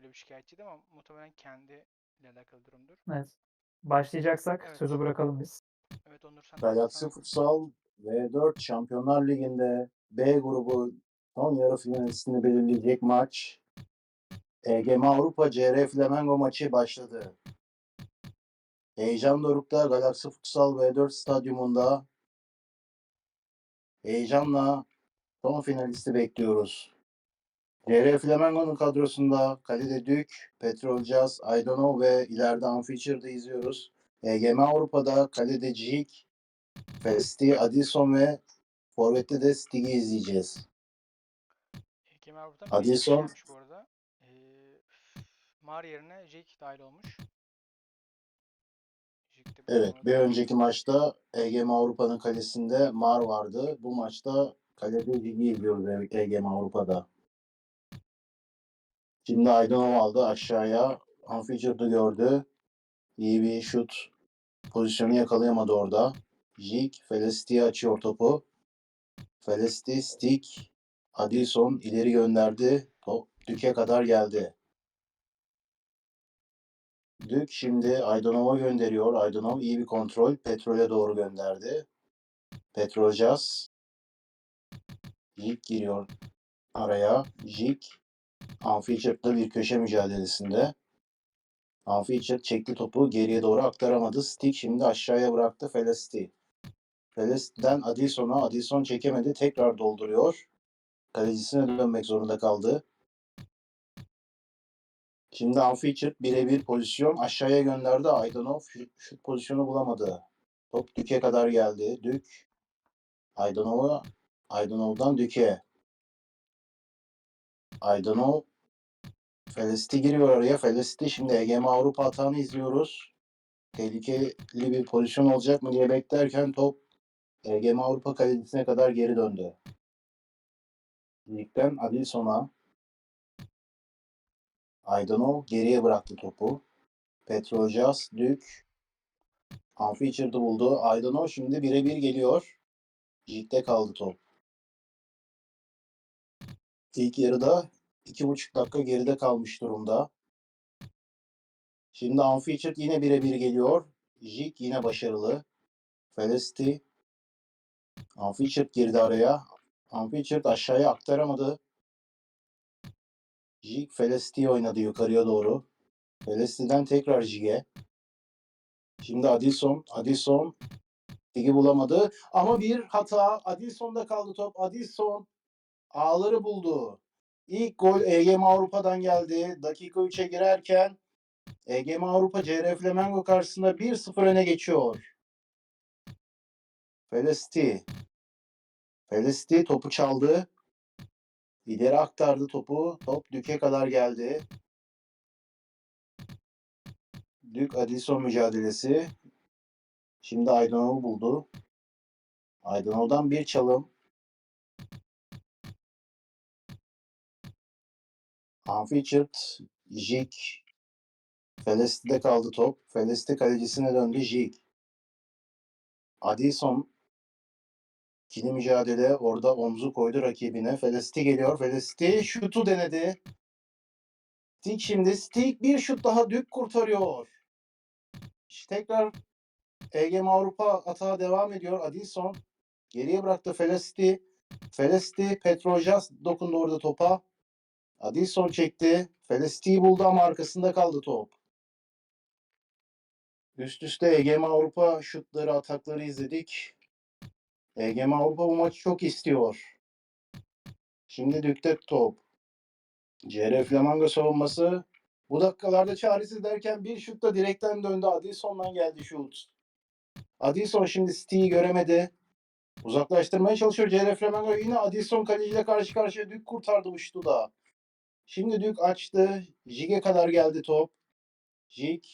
öyle bir şikayetçiydi ama muhtemelen kendiyle alakalı durumdur. Evet. Başlayacaksak Evet. sözü bırakalım biz. Evet Onur sen Galaxy sen- Futsal V4 Şampiyonlar Ligi'nde B grubu son yarı finalistini belirleyecek maç EGM Avrupa CR Flamengo maçı başladı. Heyecan dorukta Galaxy Futsal V4 stadyumunda heyecanla son finalisti bekliyoruz. CR Flamengo'nun kadrosunda Kalede Dük, Petrol Jazz, Aydanov ve ileride Unfeatured'ı izliyoruz. EGM Avrupa'da Kalede Cik, Festi, Adilson ve Forvet'te de Stig'i izleyeceğiz. Kemal Avrupa'dan bir Adilson. bu arada. Ee, Mar yerine Jake dahil olmuş. Evet, bir önceki maçta EGM Avrupa'nın kalesinde Mar vardı. Bu maçta kalede Cik'i izliyoruz EGM Avrupa'da. Şimdi Aydanov aldı aşağıya. Unfeatured'ı gördü. İyi bir şut pozisyonu yakalayamadı orada. Jik, Felesti'ye açıyor topu. Felesti, Stig, Adilson ileri gönderdi. Top Dük'e kadar geldi. Dük şimdi Aydanov'a gönderiyor. Aydanov iyi bir kontrol. Petrol'e doğru gönderdi. Petrol Jazz. Jik giriyor araya. Jik Unfeatured'la bir köşe mücadelesinde. Unfeatured çekti topu geriye doğru aktaramadı. Stick şimdi aşağıya bıraktı Felesti. Felesti'den Adilson'a. Adilson çekemedi. Tekrar dolduruyor. Kalecisine dönmek zorunda kaldı. Şimdi Unfeatured birebir pozisyon aşağıya gönderdi. Aydanov şut pozisyonu bulamadı. Top Dük'e kadar geldi. Dük Aydanov'a Aydanov'dan Dük'e. Aydanov Felesti giriyor araya. Felesti şimdi EGM Avrupa atağını izliyoruz. Tehlikeli bir pozisyon olacak mı diye beklerken top EGM Avrupa kalecisine kadar geri döndü. Ligden Adilson'a Aydanov geriye bıraktı topu. Petrojaz, Dük Unfeatured'ı buldu. Aydanov şimdi birebir geliyor. Jik'te kaldı top. İlk yarıda iki buçuk dakika geride kalmış durumda. Şimdi Unfeatured yine birebir geliyor. Jik yine başarılı. Felesti Unfeatured girdi araya. Unfeatured aşağıya aktaramadı. Jig Felesti oynadı yukarıya doğru. Felesti'den tekrar Jig'e. Şimdi Adilson. Adilson Jig'i bulamadı. Ama bir hata. Adilson'da kaldı top. Adilson ağları buldu. İlk gol EGM Avrupa'dan geldi. Dakika 3'e girerken EGM Avrupa CR Flamengo karşısında 1-0 öne geçiyor. Felesti. Felesti topu çaldı. İleri aktardı topu. Top Dük'e kadar geldi. Dük Adilson mücadelesi. Şimdi Aydanov'u buldu. Aydanov'dan bir çalım. Unfeatured, Jik. Felesti'de kaldı top. Felesti kalecisine döndü Jik. Adilson ikili mücadele orada omzu koydu rakibine. Felesti geliyor. Felesti şutu denedi. Stik şimdi. Stik bir şut daha Dük kurtarıyor. İşte tekrar EGM Avrupa atağa devam ediyor. Adilson geriye bıraktı Felesti. Felesti Petrojas dokundu orada topa. Adilson çekti. Felesti'yi buldu ama arkasında kaldı top. Üst üste EGM Avrupa şutları, atakları izledik. EGM Avrupa bu maçı çok istiyor. Şimdi Dük'te top. CR Flamengo savunması bu dakikalarda çaresiz derken bir şutla direkten döndü. Adilson'dan geldi şut. Adilson şimdi Sti'yi göremedi. Uzaklaştırmaya çalışıyor CR Flamengo. Yine Adilson kaleciyle karşı karşıya Dük kurtardı bu şutu da. Şimdi Dük açtı. Jig'e kadar geldi top. Jig.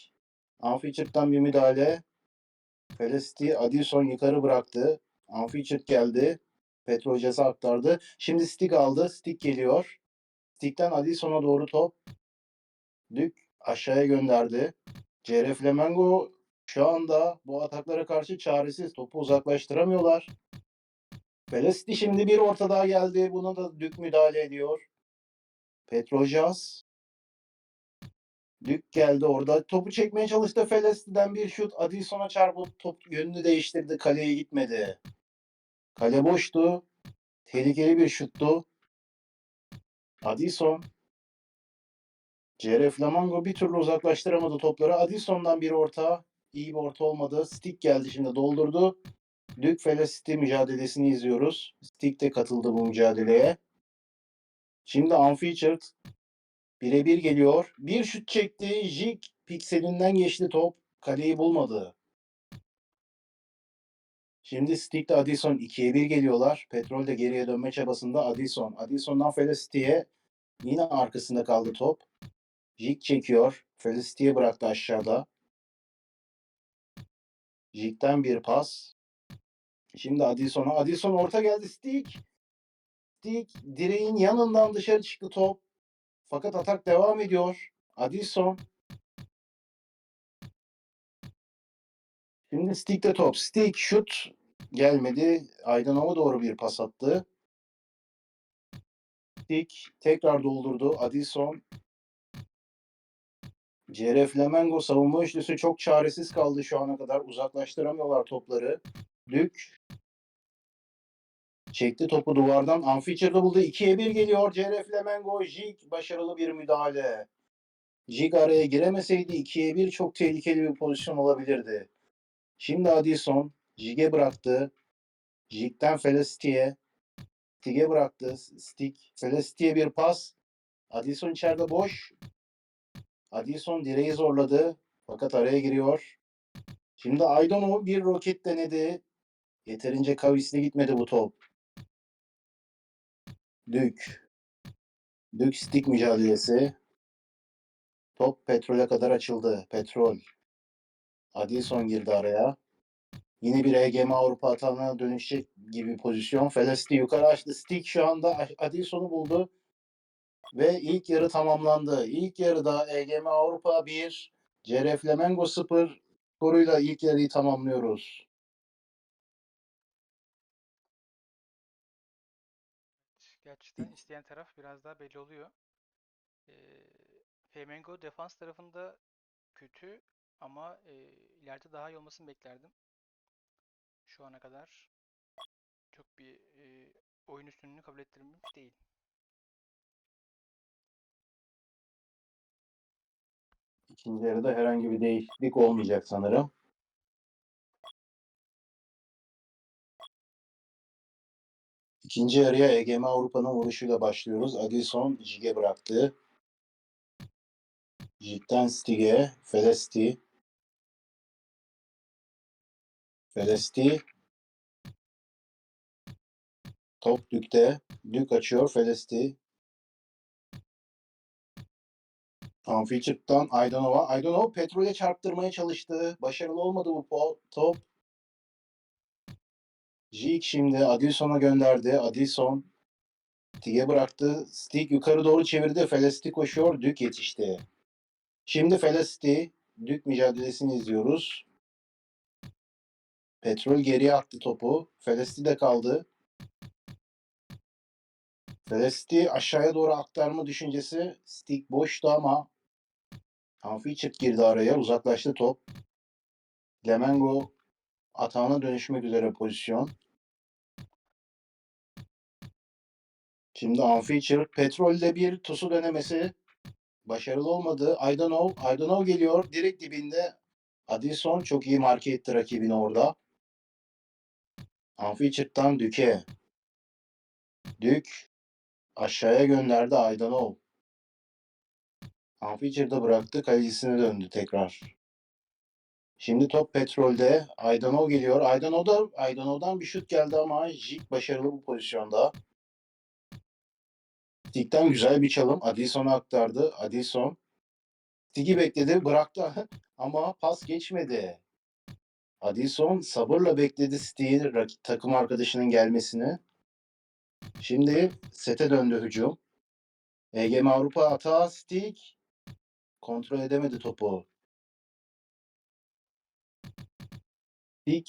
Unfeatured'dan bir müdahale. Felesti Adilson yukarı bıraktı. Unfeatured geldi. Petrojas'a aktardı. Şimdi Stick aldı. Stick geliyor. Stick'ten Adilson'a doğru top. Dük aşağıya gönderdi. CR Flamengo şu anda bu ataklara karşı çaresiz. Topu uzaklaştıramıyorlar. Felesti şimdi bir orta daha geldi. Buna da Dük müdahale ediyor. Petrojas Dük geldi orada. Topu çekmeye çalıştı. Felesti'den bir şut. Adilson'a çarpıp top yönünü değiştirdi. Kaleye gitmedi. Kale boştu. Tehlikeli bir şuttu. Adilson. CR Flamango bir türlü uzaklaştıramadı topları. Adilson'dan bir orta. İyi bir orta olmadı. Stick geldi şimdi doldurdu. Dük Felicity mücadelesini izliyoruz. Stick de katıldı bu mücadeleye. Şimdi Unfeatured birebir geliyor. Bir şut çekti. Jig pikselinden geçti top. Kaleyi bulmadı. Şimdi Stick ile Addison 2'ye 1 geliyorlar. Petrol de geriye dönme çabasında Addison. Addison'dan Felicity'ye yine arkasında kaldı top. Jig çekiyor. Felicity'ye bıraktı aşağıda. Jig'den bir pas. Şimdi Addison'a. Addison orta geldi. Stick. Stick direğin yanından dışarı çıktı top. Fakat atak devam ediyor. Addison. Şimdi Stick'te top. Stick şut gelmedi. Aydanova doğru bir pas attı. Stick tekrar doldurdu. Addison. CR Flamengo savunma üçlüsü çok çaresiz kaldı şu ana kadar. Uzaklaştıramıyorlar topları. Dük çekti topu duvardan. Unfeatured'ı buldu. 2'ye 1 geliyor. CR Flamengo. Jig başarılı bir müdahale. Jig araya giremeseydi 2'ye 1 çok tehlikeli bir pozisyon olabilirdi. Şimdi Addison Jig'e bıraktı. Jig'den Felicity'ye. Stick'e bıraktı. Stick. Felicity'ye bir pas. Addison içeride boş. Addison direği zorladı. Fakat araya giriyor. Şimdi Aydonov bir roket denedi. Yeterince kavisli gitmedi bu top. Dük. Dük stick mücadelesi. Top petrole kadar açıldı. Petrol. Addison girdi araya. Yine bir EGM Avrupa atağına dönüşecek gibi pozisyon. Felicity yukarı açtı. Stick şu anda Addison'u buldu. Ve ilk yarı tamamlandı. İlk yarıda EGM Avrupa 1, CR Flamengo 0 skoruyla ilk yarıyı tamamlıyoruz. Gerçekten isteyen taraf biraz daha belli oluyor. Ee, Flamengo defans tarafında kötü ama e, ileride daha iyi olmasını beklerdim. Şu ana kadar çok bir e, oyun üstünlüğünü kabul ettirilmiş değil. İkinci yarıda herhangi bir değişiklik olmayacak sanırım. İkinci yarıya EGM Avrupa'nın vuruşuyla başlıyoruz. Adilson Jig'e bıraktı. Jig'den Stig'e, Felesti. Felesti. Top Dük'te. Dük açıyor Felesti. Unfeatured'dan Aydanova. Aydanova petrole çarptırmaya çalıştı. Başarılı olmadı bu top. Jig şimdi Adilson'a gönderdi. Adilson Stig'e bıraktı. Stig yukarı doğru çevirdi. Felesti koşuyor. Dük yetişti. Şimdi Felesti Dük mücadelesini izliyoruz. Petrol geriye attı topu. Felesti de kaldı. Felesti aşağıya doğru aktarma düşüncesi. Stig boştu ama Unfeatured girdi araya. Uzaklaştı top. Lemengo atağına dönüşmek üzere pozisyon. Şimdi Unfeatured Petrol'de bir tusu denemesi başarılı olmadı. Aydanov, Aydanov geliyor. Direkt dibinde Adilson çok iyi marke etti rakibini orada. Unfeatured'dan Dük'e. Dük aşağıya gönderdi Aydanov. Unfeatured'ı bıraktı. Kalecisine döndü tekrar. Şimdi top Petrol'de. Aydanov geliyor. Aydanov'da, Aydanov'dan bir şut geldi ama Jig başarılı bu pozisyonda. Stig'den güzel bir çalım. Adilson'a aktardı. Adilson. Stig'i bekledi. Bıraktı ama pas geçmedi. Adilson sabırla bekledi Stig'in takım arkadaşının gelmesini. Şimdi sete döndü hücum. EGM Avrupa hata Stig. Kontrol edemedi topu. Stig.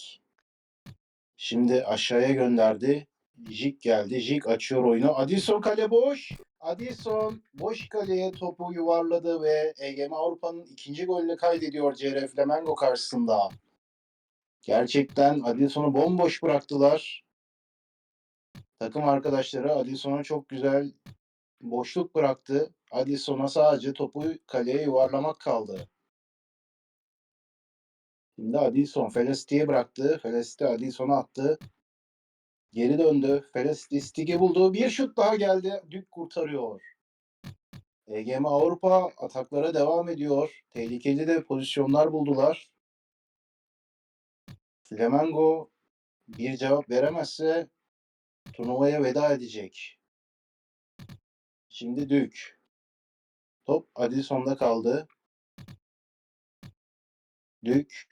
Şimdi aşağıya gönderdi. Jik geldi. Jik açıyor oyunu. Adilson kale boş. Adilson boş kaleye topu yuvarladı ve EGM Avrupa'nın ikinci golünü kaydediyor CR Flamengo karşısında. Gerçekten Adilson'u bomboş bıraktılar. Takım arkadaşları Adilson'a çok güzel boşluk bıraktı. Adilson'a sadece topu kaleye yuvarlamak kaldı. Şimdi Adilson Feliciti'ye bıraktı. Feliciti Adilson'a attı. Geri döndü. Feliciti Stig'i buldu. Bir şut daha geldi. Dük kurtarıyor. EGM Avrupa ataklara devam ediyor. Tehlikeli de pozisyonlar buldular. Flamengo bir cevap veremezse turnuvaya veda edecek. Şimdi Dük. Top Adilson'da kaldı. Dük.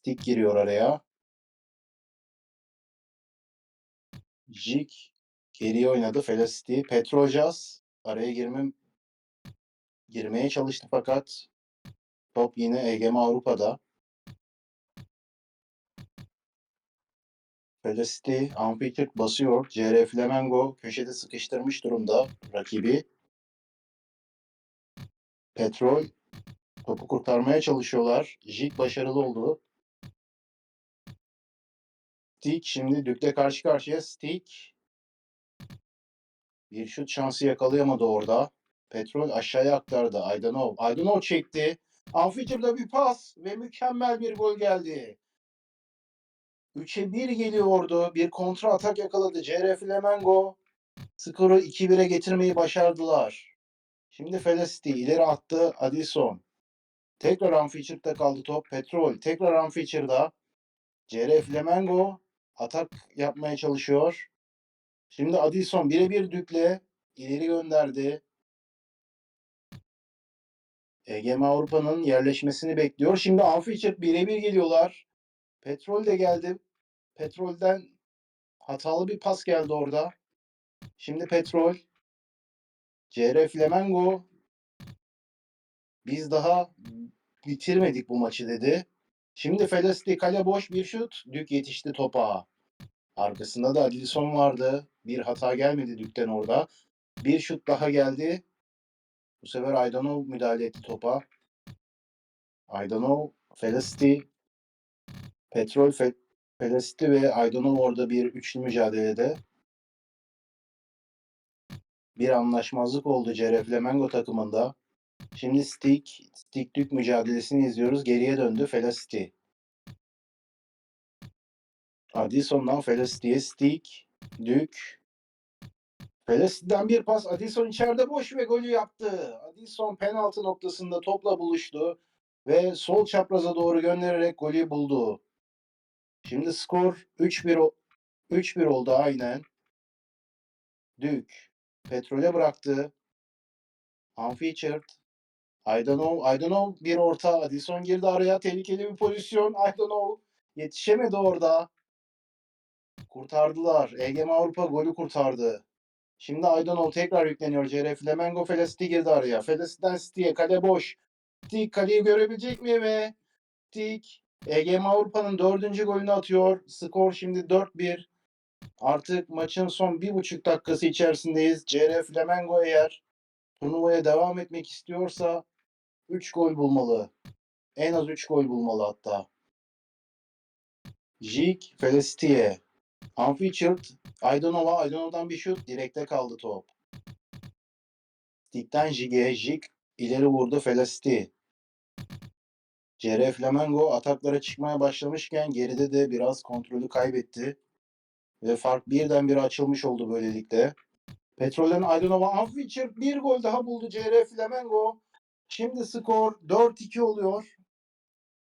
Stig giriyor araya. Jik geriye oynadı. Felicity. Petrojas araya girmem girmeye çalıştı fakat top yine EGM Avrupa'da. Felicity Unfiltered basıyor. CR Flamengo köşede sıkıştırmış durumda rakibi. Petrol topu kurtarmaya çalışıyorlar. Jik başarılı oldu. Stick şimdi Dük'le karşı karşıya. Stick bir şut şansı yakalayamadı orada. Petrol aşağıya aktardı. Aydanov. Aydanov çekti. Unfeatured'da bir pas ve mükemmel bir gol geldi. 3'e 1 geliyordu. Bir kontra atak yakaladı. CR Flamengo skoru 2-1'e getirmeyi başardılar. Şimdi Felicity ileri attı. Adilson. Tekrar Unfeatured'da kaldı top. Petrol tekrar Unfeatured'da. CR Flamengo atak yapmaya çalışıyor. Şimdi Adilson birebir Dük'le ileri gönderdi. EGM Avrupa'nın yerleşmesini bekliyor. Şimdi Unfeatured birebir geliyorlar. Petrol de geldi. Petrol'den hatalı bir pas geldi orada. Şimdi Petrol. CR Flamengo. Biz daha bitirmedik bu maçı dedi. Şimdi Felicity kale boş bir şut. Dük yetişti topa. Arkasında da Adilson vardı. Bir hata gelmedi Dük'ten orada. Bir şut daha geldi. Bu sefer Aydanov müdahale etti topa. Aydanov, Felicity, Petrol, Fe Felicity ve Aydanov orada bir üçlü mücadelede. Bir anlaşmazlık oldu CR Flamengo takımında. Şimdi Stick Dük mücadelesini izliyoruz. Geriye döndü Felicity. Adilson'dan Felicity'ye Stick, Dük. Felicity'den bir pas. Adilson içeride boş ve golü yaptı. Adilson penaltı noktasında topla buluştu ve sol çapraza doğru göndererek golü buldu. Şimdi skor 3-1 o- 3-1 oldu aynen. Dük Petrol'e bıraktı. Aydanov, Aydanov bir orta. Adilson girdi araya. Tehlikeli bir pozisyon. Aydanov yetişemedi orada. Kurtardılar. EGM Avrupa golü kurtardı. Şimdi Aydanov tekrar yükleniyor. CR Flamengo Felicity girdi araya. Felicity'den City'ye kale boş. City kaleyi görebilecek mi ve City EGM Avrupa'nın dördüncü golünü atıyor. Skor şimdi 4-1. Artık maçın son bir buçuk dakikası içerisindeyiz. CR Flamengo eğer turnuvaya devam etmek istiyorsa 3 gol bulmalı. En az 3 gol bulmalı hatta. Jik Felicity'ye. Unfeatured Aydanova. Aydanova'dan bir şut. Direkte kaldı top. Stick'ten Jig'e. Jig ileri vurdu Felicity. CR Flamengo ataklara çıkmaya başlamışken geride de biraz kontrolü kaybetti. Ve fark birdenbire açılmış oldu böylelikle. Petrol'den Aydanova Unfeatured bir gol daha buldu CR Flamengo. Şimdi skor 4-2 oluyor.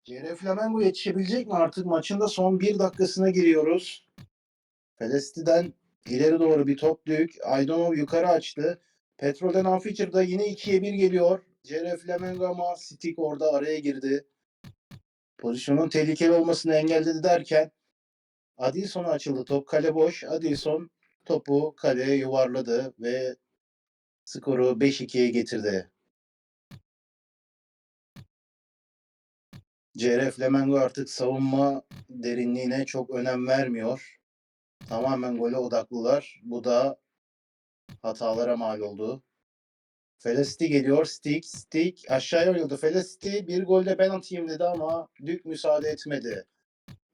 CR Flamengo yetişebilecek mi artık? Maçın da son bir dakikasına giriyoruz. Felicity'den ileri doğru bir top dük. Aydanov yukarı açtı. Petrol'den Unfeatured'da yine 2'ye 1 geliyor. CR Flamengo ama Stick orada araya girdi. Pozisyonun tehlikeli olmasını engelledi derken Adilson'a açıldı top. Kale boş. Adilson topu kaleye yuvarladı ve skoru 5-2'ye getirdi. CR Flamengo artık savunma derinliğine çok önem vermiyor. Tamamen gole odaklılar. Bu da hatalara mal oldu. Felicity geliyor. Stick, Stick aşağıya oynadı. Felicity bir golde ben atayım dedi ama Dük müsaade etmedi.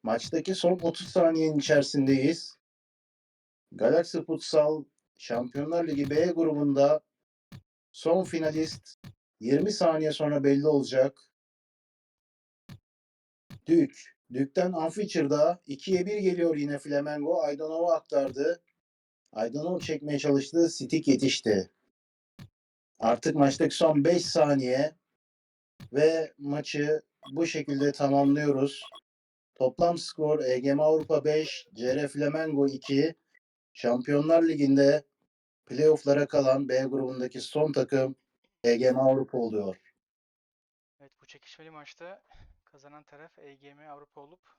Maçtaki son 30 saniyenin içerisindeyiz. Galaxy Futsal Şampiyonlar Ligi B grubunda son finalist 20 saniye sonra belli olacak. Dük. Dük'ten Unfeatured'a 2'ye 1 geliyor yine Flamengo. Aydanov'a aktardı. Aydanov çekmeye çalıştı. Stick yetişti. Artık maçtaki son 5 saniye ve maçı bu şekilde tamamlıyoruz. Toplam skor EGM Avrupa 5, CR Flamengo 2. Şampiyonlar Ligi'nde playoff'lara kalan B grubundaki son takım EGM Avrupa oluyor. Evet bu çekişmeli maçta kazanan taraf EGM Avrupa olup